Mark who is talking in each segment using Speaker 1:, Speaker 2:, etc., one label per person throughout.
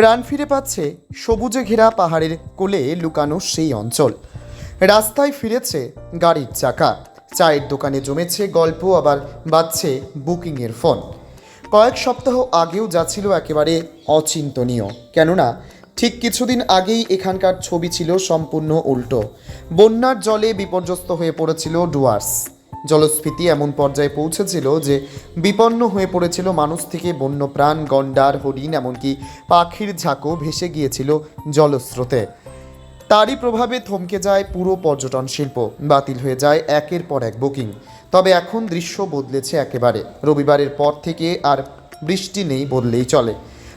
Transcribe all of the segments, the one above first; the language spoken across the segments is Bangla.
Speaker 1: প্রাণ ফিরে পাচ্ছে সবুজে ঘেরা পাহাড়ের কোলে লুকানো সেই অঞ্চল। রাস্তায় ফিরেছে গাড়ির চাকা। চায়ের দোকানে জমেছে গল্প, আবার বাজছে বুকিংয়ের ফোন। কয়েক সপ্তাহ আগেও যা ছিল একেবারে অচিন্তনীয়। কেননা, ঠিক কিছুদিন আগেই এখানকার ছবি ছিল সম্পূর্ণ উল্টো। বন্যার জলে বিপর্যস্ত হয়ে পড়েছিল ডুয়ার্স। জলস্ফীতি এমন পর্যায়ে পৌঁছেছিল যে বিপন্ন হয়ে পড়েছিল মানুষ থেকে বন্যপ্রাণ, গন্ডার, হরিণ, এমনকি পাখির ঝাঁকও ভেসে গিয়েছিল জলস্রোতে। তারই প্রভাবে থমকে যায় পুরো পর্যটন শিল্প, বাতিল হয়ে যায় একের পর এক বুকিং। তবে এখন দৃশ্য বদলেছে একেবারে। রবিবারের পর থেকে আর বৃষ্টি নেই বললেই চলে।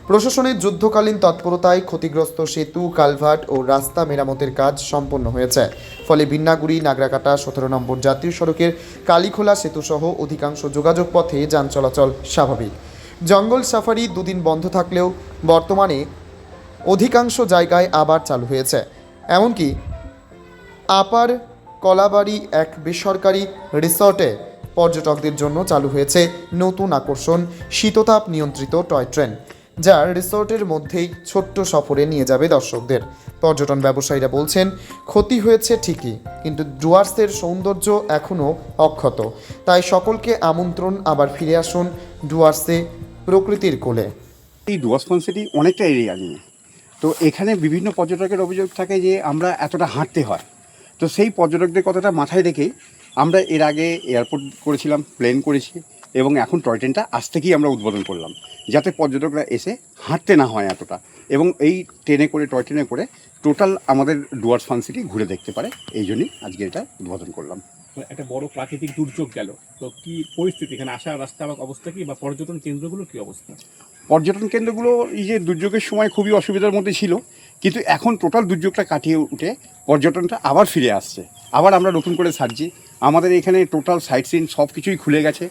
Speaker 1: প্রশাসনের যুদ্ধকালীন তৎপরতায় ক্ষতিগ্রস্ত সেতু, কালভার্ট ও রাস্তা মেরামতের কাজ সম্পন্ন হয়েছে। ফলে বিন্নাগুড়ি নাগরাকাটা, সতেরো নম্বর জাতীয় সড়কের কালীখোলা সেতুসহ অধিকাংশ যোগাযোগ পথে যান চলাচল স্বাভাবিক। জঙ্গল সাফারি দুদিন বন্ধ থাকলেও বর্তমানে অধিকাংশ জায়গায় আবার চালু হয়েছে। এমনকি আপার কলাবাড়ি এক বেসরকারি রিসর্টে পর্যটকদের জন্য চালু হয়েছে নতুন আকর্ষণ, শীততাপ নিয়ন্ত্রিত টয় ট্রেন। যা রিসর্টের মধ্যেই ছোট্ট সফরে নিয়ে যাবে দর্শকদের। পর্যটন ব্যবসায়ীরা বলছেন, ক্ষতি হয়েছে ঠিকই, কিন্তু ডুয়ার্সের সৌন্দর্য এখনও অক্ষত। তাই সকলকে আমন্ত্রণ, আবার ফিরে আসুন ডুয়ার্সে প্রকৃতির কোলে।
Speaker 2: এই ডুয়ার্স সিটি অনেকটা এরিয়া নিয়ে তো এখানে বিভিন্ন পর্যটকের অভিযোগ থাকে যে আমরা এতটা হাঁটতে হয়। তো সেই পর্যটকদের কথাটা মাথায় রেখেই আমরা এর আগে এয়ারপোর্ট করেছিলাম, প্লেন করেছি। এবং এখন টয় ট্রেনটা আজ থেকেই আমরা উদ্বোধন করলাম যাতে পর্যটকরা এসে হাঁটতে না হয় এতটা। এবং এই ট্রেনে করে টয় ট্রেনে করে টোটাল আমাদের ডুয়ার্স ফান সিটি ঘুরে দেখতে পারে এই জন্যই আজকে এটা উদ্বোধন করলাম।
Speaker 3: একটা বড় প্রাকৃতিক দুর্যোগ গেল তো কি পরিস্থিতি? এখানে আসার রাস্তা বা অবস্থা কি বা পর্যটন কেন্দ্রগুলো কি অবস্থা?
Speaker 2: পর্যটন কেন্দ্রগুলো এই যে দুর্যোগের সময় খুবই অসুবিধার মধ্যে ছিল কিন্তু এখন টোটাল দুর্যোগটা কাটিয়ে উঠে পর্যটনটা আবার ফিরে আসছে। আবার আমরা নতুন করে সারছি। আমাদের এখানে টোটাল সাইট সিন সব কিছুই খুলে গেছে।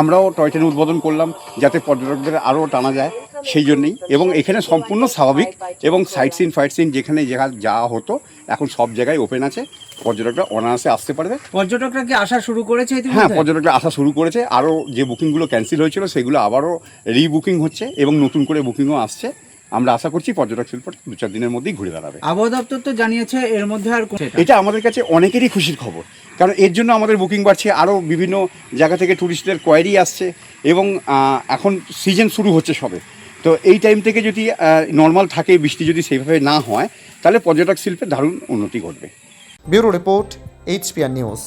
Speaker 2: আমরাও টয় ট্রেন উদ্বোধন করলাম যাতে পর্যটকদের আরও টানা যায় সেই জন্যই। এবং এখানে সম্পূর্ণ স্বাভাবিক এবং সাইট সিন ফাইট সিন যেখানে যেখানে যাওয়া হতো এখন সব জায়গায় ওপেন আছে। পর্যটকরা অনায়াসে আসতে পারবে।
Speaker 4: পর্যটকরা কি আসা শুরু করেছে
Speaker 2: হ্যাঁ পর্যটকরা আসা শুরু করেছে। আরও যে বুকিংগুলো ক্যান্সেল হয়েছিল সেগুলো আবারও রিবুকিং হচ্ছে এবং নতুন করে বুকিংও আসছে। আমরা আশা করছি পর্যটক শিল্প দু চার দিনের মধ্যেই ঘুরে দাঁড়াবে
Speaker 4: আবহাওয়া দপ্তর তো জানিয়েছে এর মধ্যে আর
Speaker 2: এটা আমাদের কাছে অনেকেরই খুশির খবর। কারণ এর জন্য আমাদের বুকিং বাড়ছে আরও বিভিন্ন জায়গা থেকে ট্যুরিস্টদের কোয়ারি আসছে এবং এখন সিজন শুরু হচ্ছে সবে। তো এই টাইম থেকে যদি নর্মাল থাকে বৃষ্টি যদি সেইভাবে না হয় তাহলে পর্যটক শিল্পে দারুণ উন্নতি ঘটবে।
Speaker 1: Bureau report HPR news